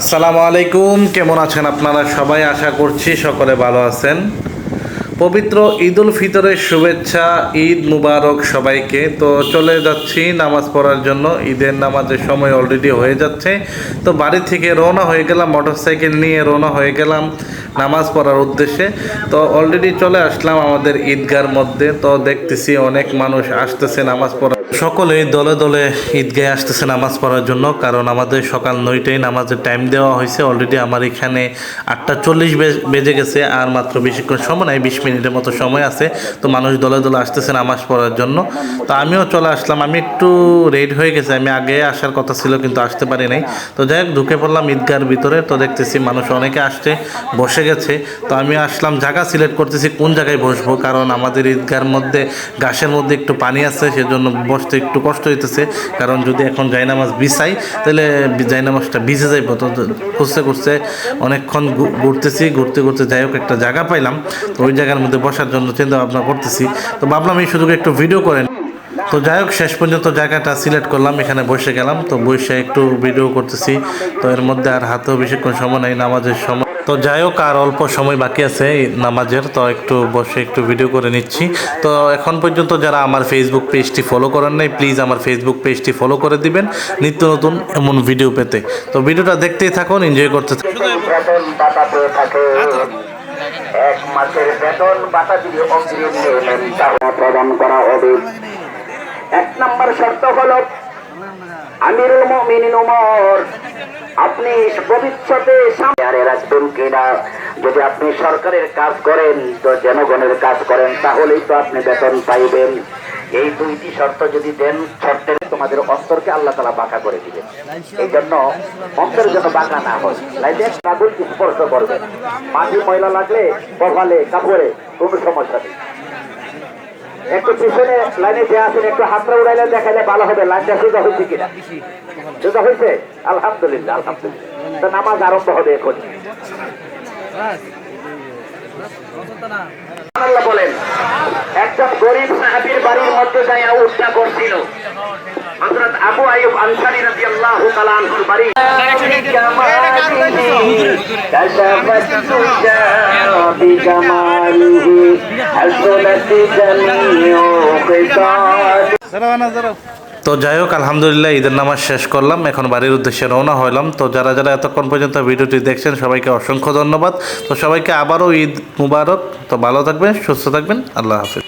আসসালামু আলাইকুম। কেমন আছেন আপনারা? সবাই আশা করছি সকলে ভালো আছেন। পবিত্র ঈদ উল ফিতরের শুভেচ্ছা, ঈদ মুবারক সবাইকে। তো চলে যাচ্ছি নামাজ পড়ার জন্য। ঈদের নামাজের সময় অলরেডি হয়ে যাচ্ছে। তো বাড়ি থেকে রওনা হয়ে গেলাম মোটরসাইকেল নিয়ে রওনা হয়ে গেলাম নামাজ পড়ার উদ্দেশ্যে। তো অলরেডি চলে আসলাম আমাদের ঈদগার মধ্যে। তো দেখতেছি অনেক মানুষ আসতেছে নামাজ পড়া সকলেই দলে দলে ঈদগাহে আসতেছে নামাজ পড়ার জন্য। কারণ আমাদের সকাল নয়টায় নামাজের টাইম দেওয়া হয়েছে। অলরেডি আমার এখানে আটটা চল্লিশ বেজে গেছে। আর মাত্র বেশিক্ষণ সময় নাই, বিশ মিনিটের মতো সময় আছে, তো মানুষ দলে দলে আসতেছে নামাজ পড়ার জন্য। তো আমিও চলে আসলাম, আমি একটু রেড হয়ে গেছে, আমি আগে আসার কথা ছিল কিন্তু আসতে পারি নাই। তো যাই হোক, ঢুকে পড়লাম ঈদগার ভিতরে, তো দেখতেছি মানুষ অনেকে আসছে, বসে গেছে। তো আমি আসলাম, জায়গা সিলেক্ট করতেছি, কোন জায়গায় বসবো? কারণ আমাদের ঈদগার মধ্যে ঘাসের মধ্যে একটু পানি আছে, সেজন্য বসতে একটু কষ্ট হইতেছে। কারণ যদি এখন জায়নামাজ বিছাই, তাহলে জায়নামাজটা ভিজে যাইব। তো খুঁজতে খুঁজতে অনেকক্ষণ ঘুরতেছি, ঘুরতে ঘুরতে যাই হোক, একটা জায়গা পাইলাম। তো ওই জায়গার মধ্যে বসার জন্য চিন্তা ভাবনা করতেছি। তো ভাবলাম এই সুযোগে একটু ভিডিও করেন। তো যাই হোক, শেষ পর্যন্ত জায়গাটা সিলেক্ট করলাম, এখানে বসে গেলাম। তো বসে একটু ভিডিও করতেছি। তো এর মধ্যে আর হাতেও বেশিক্ষণ সময় নেই, নামাজের সময়। তো যাই হোক, আর অল্প সময় বাকি আছে নামাজের। তো একটু বসে একটু ভিডিও করে নিচ্ছি। তো এখন পর্যন্ত যারা আমার ফেসবুক পেজটি ফলো করেন নাই প্লিজ আমার ফেসবুক পেজটি ফলো করে দিবেন নিত্য নতুন এমন ভিডিও পেতে। তো ভিডিওটা দেখতেই থাকুন এনজয় করতে থাকুন। এক মাসের বেতন অগ্রিম প্রদান করা হবে। এক নম্বর শর্ত হল, আমিরুল উমর, আপনি ভবিষ্যতে সামনে রাখবেন কিনা? যদি আপনি সরকারের কাজ করেন, তো জনগণের কাজ করেন, তাহলেই তো আপনি বেতন পাইবেন। এই দুইটি শর্ত যদি দেন শর্তের তোমাদের অন্তরকে আল্লাহ তালা বাঁকা করে দিবে। এই জন্য অন্তর যেন বাঁকা না হয়। আগুন স্পর্শ করবে। মাটি ময়লা লাগলে, কপালে, কাপড়ে কোনো সমস্যা নেই। একটু পিছনে লাইনে যে আছেন, একটু হাতটা উড়াইলে দেখাইলে ভালো হবে। লাইনটা সোজা হয়েছে কিনা? সোজা হয়েছে? আলহামদুলিল্লাহ আলহামদুলিল্লাহ। তো নামাজ আরম্ভ হবে এখন। বলেন, একজন গরিব বাড়ির মধ্যে যায় উঠটা করছিল হযরত আবু আইয়ুব আনসারী রাদিয়াল্লাহু তাআলা আনহুর বাড়ি كشفت تجا بجماله حسنت جميع خصال তো যাই হোক আলহামদুলিল্লাহ ঈদের নামাজ শেষ করলাম এখন বাড়ির উদ্দেশ্যে রওনা হলাম তো যারা যারা এতক্ষণ পর্যন্ত ভিডিওটি দেখছেন সবাইকে অসংখ্য ধন্যবাদ তো সবাইকে আবারও ঈদ মুবারক তো ভালো থাকবেন সুস্থ থাকবেন আল্লাহ হাফিজ